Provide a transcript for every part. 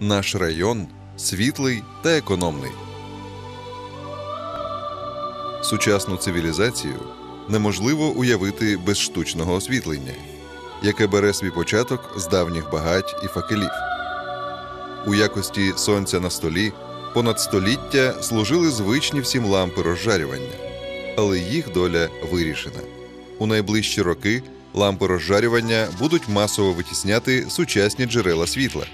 Наш район світлий та економний. Сучасну цивілізацію неможливо уявити без штучного освітлення, яке бере свій початок з давніх багать і факелів. У якості сонця на столі понад століття служили звичні всім лампи розжарювання, але їх доля вирішена. У найближчі роки лампи розжарювання будуть масово витісняти сучасні джерела світла,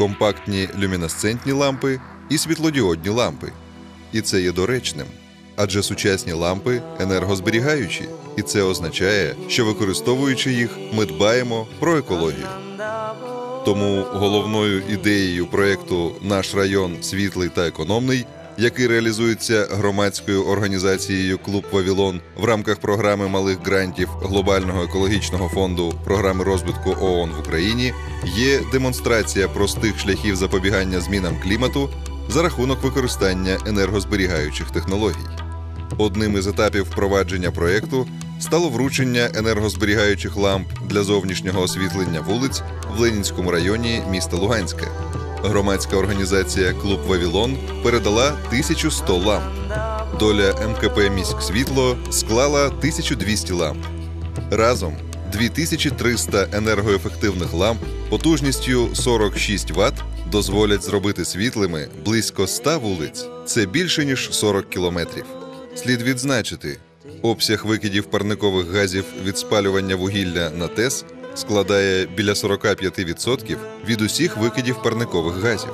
компактні люмінесцентні лампи і світлодіодні лампи. І це є доречним. Адже сучасні лампи енергозберігаючі, і це означає, що використовуючи їх, ми дбаємо про екологію. Тому головною ідеєю проєкту Наш район світлий та економний, який реалізується громадською організацією Клуб Вавілон в рамках програми малих грантів Глобального екологічного фонду програми розвитку ООН в Україні, є демонстрація простих шляхів запобігання змінам клімату за рахунок використання енергозберігаючих технологій. Одним із етапів впровадження проєкту стало вручення енергозберігаючих ламп для зовнішнього освітлення вулиць в Ленінському районі міста Луганська. Громадська організація Клуб Вавілон передала 1100 ламп. Доля МКП Міськ Світло склала 1200 ламп. Разом 2300 енергоефективних ламп потужністю 46 Вт дозволять зробити світлими близько 100 вулиць. Це більше ніж 40 кілометрів. Слід відзначити, обсяг викидів парникових газів від спалювання вугілля на ТЕС складає біля 45% від усіх викидів парникових газів.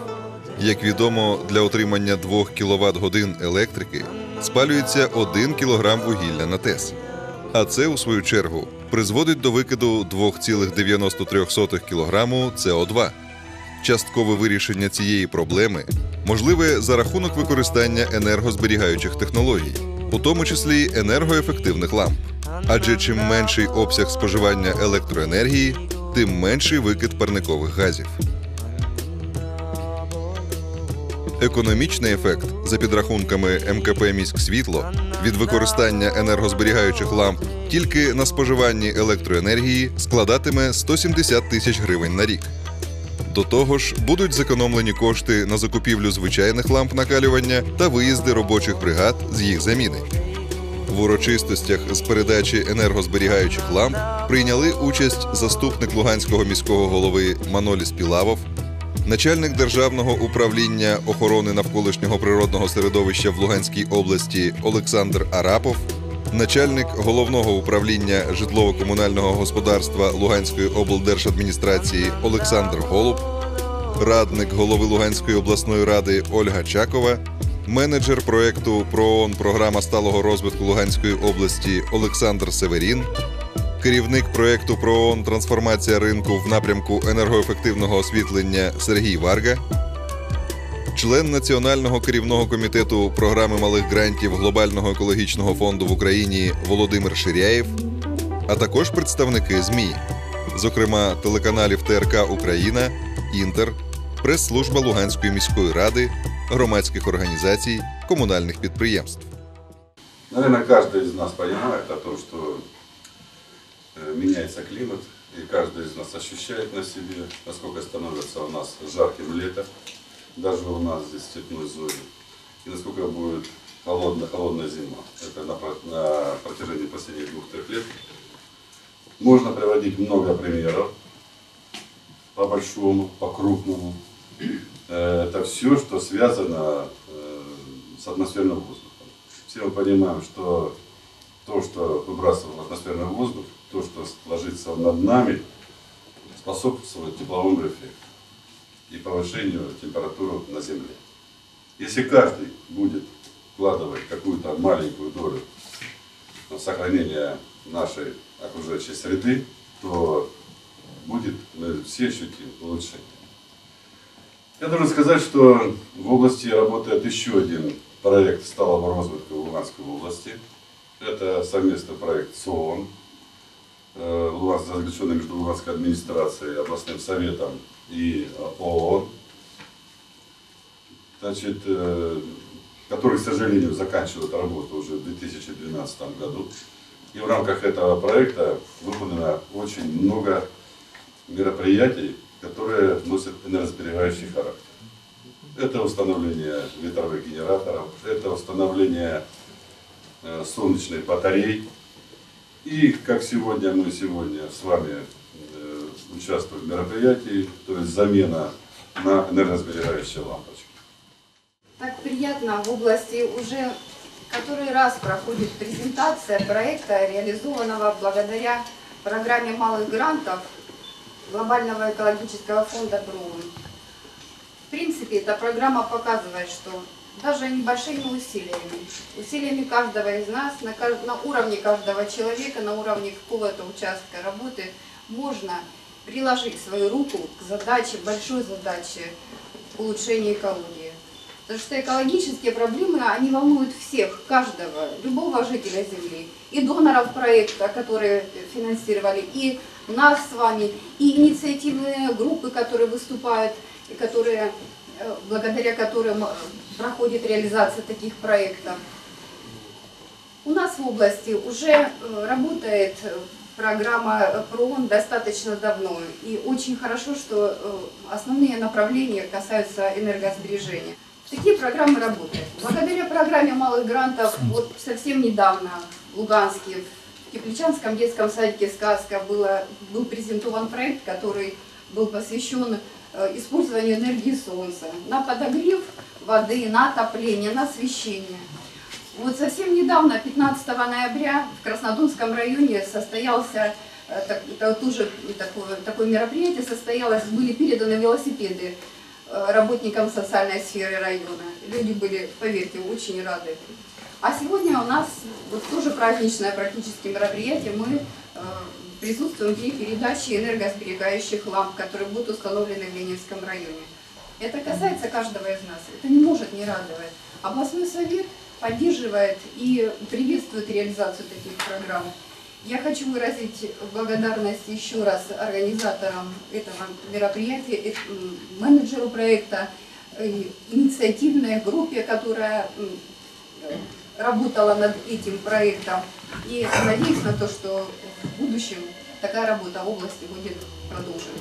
Як відомо, для отримання 2 кВт годин електрики спалюється 1 кг вугілля на ТЕС. А це, у свою чергу, призводить до викиду 2,93 кг СО2. Часткове вирішення цієї проблеми можливе за рахунок використання енергозберігаючих технологій, у тому числі енергоефективних ламп. Адже чим менший обсяг споживання електроенергії, тим менший викид парникових газів. Економічний ефект за підрахунками МКП Міськ Світло від використання енергозберігаючих ламп тільки на споживанні електроенергії складатиме 170 тисяч гривень на рік. До того ж, будуть зекономлені кошти на закупівлю звичайних ламп накалювання та виїзди робочих бригад з їх заміни. В урочистостях з передачі енергозберігаючих ламп прийняли участь заступник Луганського міського голови Маноліс Пілавов, начальник державного управління охорони навколишнього природного середовища в Луганській області Олександр Арапов, начальник головного управління житлово-комунального господарства Луганської облдержадміністрації Олександр Голуб, радник голови Луганської обласної ради Ольга Чакова, менеджер проєкту ПРООН. Програма сталого розвитку Луганської області Олександр Северін, керівник проєкту ПРООН. Трансформація ринку в напрямку енергоефективного освітлення Сергій Варга, член Національного керівного комітету програми малих грантів Глобального екологічного фонду в Україні Володимир Ширяєв, а також представники ЗМІ, зокрема телеканалів ТРК Україна, Інтер, прес-служба Луганської міської ради, громадських організацій, комунальних підприємств. Наверное, каждый из нас понимает о том, что э, меняется климат, и каждый из нас ощущает на себе, насколько становится у нас жарким лето, даже у нас здесь в степной зоне, и насколько будет холодная, холодная зима. Это на, про- на протяжении последних двух-трех лет. Можно приводить много примеров, по большому, по крупному. Э, Это все, что связано э, с атмосферным воздухом. Все мы понимаем, что то, что выбрасываем в атмосферный воздух, то, что ложится над нами, способствует тепловому эффекту и повышению температуры на Земле. Если каждый будет вкладывать какую-то маленькую долю в сохранение нашей окружающей среды, то будет мы все ощутим улучшение. Я должен сказать, что в области работает еще один проект сталого в Луганской области. Это совместный проект СООН, э, Луганск- заключенный между Луганской администрацией, областным советом и э, ООН, значит, э, который, к сожалению, заканчивает работу уже в 2012 году. И в рамках этого проекта выполнено очень много мероприятий, которые носят энергосберегающий характер. это установление ветровых генераторов, это установление э, солнечных батарей. И как сегодня мы сегодня с вами э, участвуем в мероприятии, то есть замена на энергосберегающие лампочки. Так приятно в области уже который раз проходит презентация проекта, реализованного благодаря программе малых грантов Глобального экологического фонда БРУН. В принципе, эта программа показывает, что даже небольшими усилиями, усилиями каждого из нас, на, на уровне каждого человека, на уровне какого-то участка работы, можно приложить свою руку к задаче, большой задаче улучшения экологии. Потому что экологические проблемы, они волнуют всех, каждого, любого жителя Земли. И доноров проекта, которые финансировали, и нас с вами, и инициативные группы, которые выступают, и которые, э, благодаря которым э, проходит реализация таких проектов. У нас в области уже э, работает программа ПРООН достаточно давно. И очень хорошо, что основные направления касаются энергосбережения. Такие программы работают. Благодаря программе малых грантов, вот совсем недавно в Луганске, в Тепличанском детском садике «Сказка» было, был презентован проект, который был посвящен э, использованию энергии солнца на подогрев воды, на отопление, на освещение. Вот совсем недавно, 15 ноября, в Краснодонском районе состоялся э, так- это тоже такое, такое мероприятие состоялось, были переданы велосипеды э, работникам социальной сферы района. Люди были, поверьте, очень рады. А сегодня у нас вот тоже праздничное практически мероприятие. Мы э, присутствуем при передаче энергосберегающих ламп, которые будут установлены в Ленинском районе. Это касается каждого из нас. Это не может не радовать. Областной совет поддерживает и приветствует реализацию таких программ. Я хочу выразить благодарность еще раз организаторам этого мероприятия, э, менеджеру проекта, э, инициативной группе, которая работала над этим проектом. И надеюсь на то, что в будущем такая работа в области будет продолжена.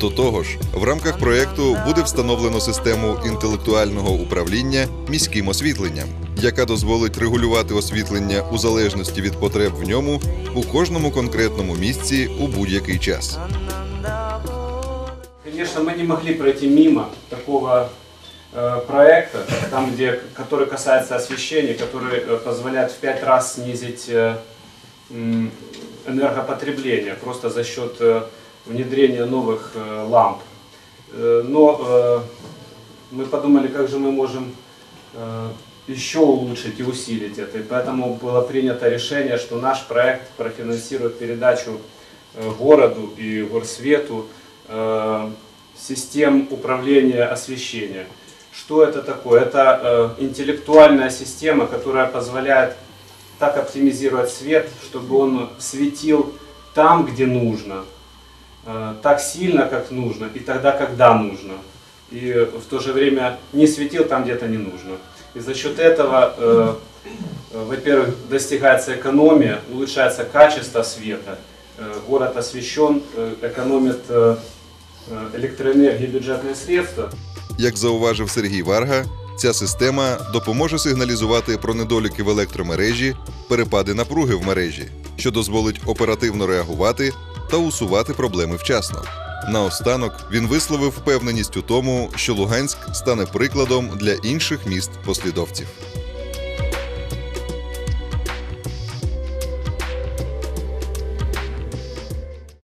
До того ж, в рамках проекту буде встановлено систему інтелектуального управління міським освітленням, яка дозволить регулювати освітлення у залежності від потреб в ньому у кожному конкретному місці у будь-який час. Конечно, мы не могли пройти мимо такого э, проекта, там, где, который касается освещения, который э, позволяет в пять раз снизить э, энергопотребление просто за счет э, внедрения новых э, ламп. Э, но э, мы подумали, как же мы можем э, еще улучшить и усилить это. И поэтому было принято решение, что наш проект профинансирует передачу э, городу и горсвету э, систем управления освещения. Что это такое? Это э, интеллектуальная система, которая позволяет так оптимизировать свет, чтобы он светил там, где нужно, э, так сильно, как нужно, и тогда, когда нужно. И в то же время не светил там, где-то не нужно. И за счет этого, э, во-первых, достигается экономия, улучшается качество света, э, город освещен, э, экономит э, э, электроэнергии бюджетные средства. Як зауважив Сергій Варга, ця система допоможе сигналізувати про недоліки в електромережі, перепади напруги в мережі, що дозволить оперативно реагувати та усувати проблеми вчасно. Наостанок він висловив впевненість у тому, що Луганськ стане прикладом для інших міст послідовців.